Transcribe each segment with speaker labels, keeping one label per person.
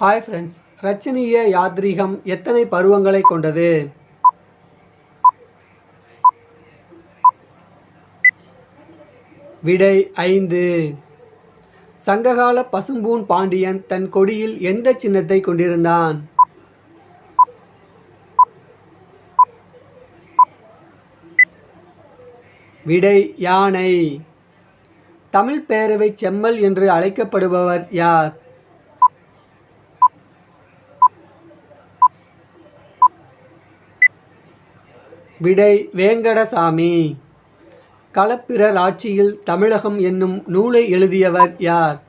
Speaker 1: Hi friends ரச்சனீய யாத்ரீகம் எத்தனை பருவங்களை கொண்டது? விடை ஐந்து. சங்ககால பசும்பூன் பாண்டியன் தன் கொடியில் எந்த சின்னத்தை கொண்டிருந்தான்? விடை யானை. தமிழ் பேரவை செம்மல் என்று அழைக்கப்படுபவர் யார்? விடை வேங்கடசாமி. களப்பிரர் ஆட்சியில் தமிழகம் என்னும் நூலை எழுதியவர் யார்?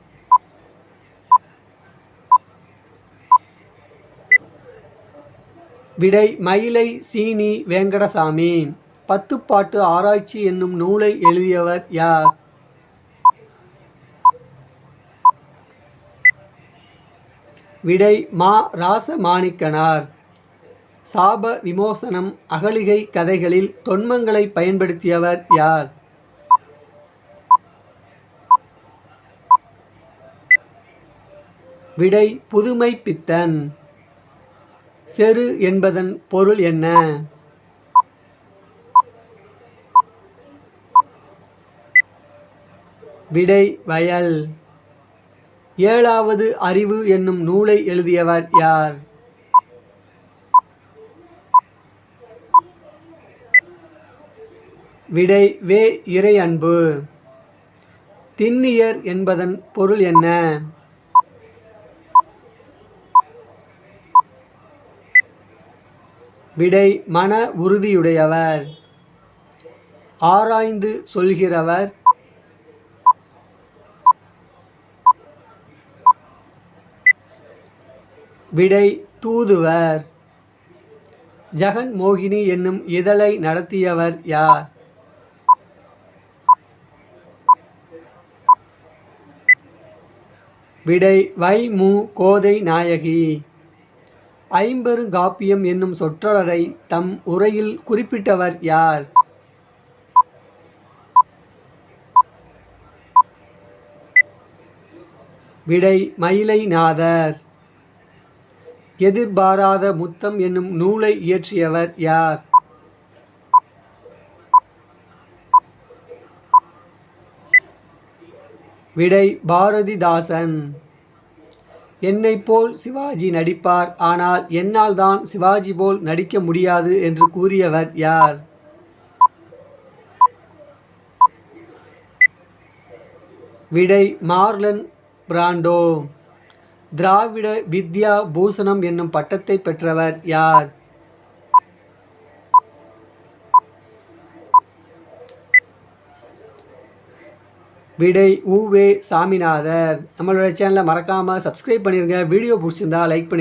Speaker 1: விடை மயிலை சீனி வேங்கடசாமி. பத்துப்பாட்டு ஆராய்ச்சி என்னும் நூலை எழுதியவர் யார்? விடை மா ராசமாணிக்கனார். சாப விமோசனம் அகலிகை கதைகளில் தொன்மங்களை பயன்படுத்தியவர் யார்? விடை புதுமை பித்தன். செரு என்பதன் பொருள் என்ன? விடை வயல். ஏழாவது அறிவு என்னும் நூலை எழுதியவர் யார்? விடை வே இறை அன்பு. திண்ணியர் என்பதன் பொருள் என்ன? விடை மன உறுதியுடையவர். ஆராய்ந்து சொல்கிறவர். விடை தூதுவர். ஜெகன் மோகினி என்னும் இதழை நடத்தியவர் யார்? விடை வை மு கோதை நாயகி. ஐம்பெருங்காப்பியம் என்னும் சொற்றொடரை தம் உரையில் குறிப்பிட்டவர் யார்? விடை மயிலைநாதர் எதிர்பாராத முத்தம் என்னும் நூலை இயற்றியவர் யார்? விடை பாரதிதாசன். என்னைப் போல் சிவாஜி நடிப்பார். ஆனால் என்னால் தான் சிவாஜி போல் நடிக்க முடியாது என்று கூறியவர் யார்? விடை மார்லன் பிராண்டோ. திராவிட வித்யா பூஷணம் என்னும் பட்டத்தை பெற்றவர் யார்? விடை ஊவே சாமிநாதர். நம்மளோட சேனலை மறக்காமல் சப்ஸ்கிரைப் பண்ணிடுங்க வீடியோ பிடிச்சிருந்தா லைக் பண்ணி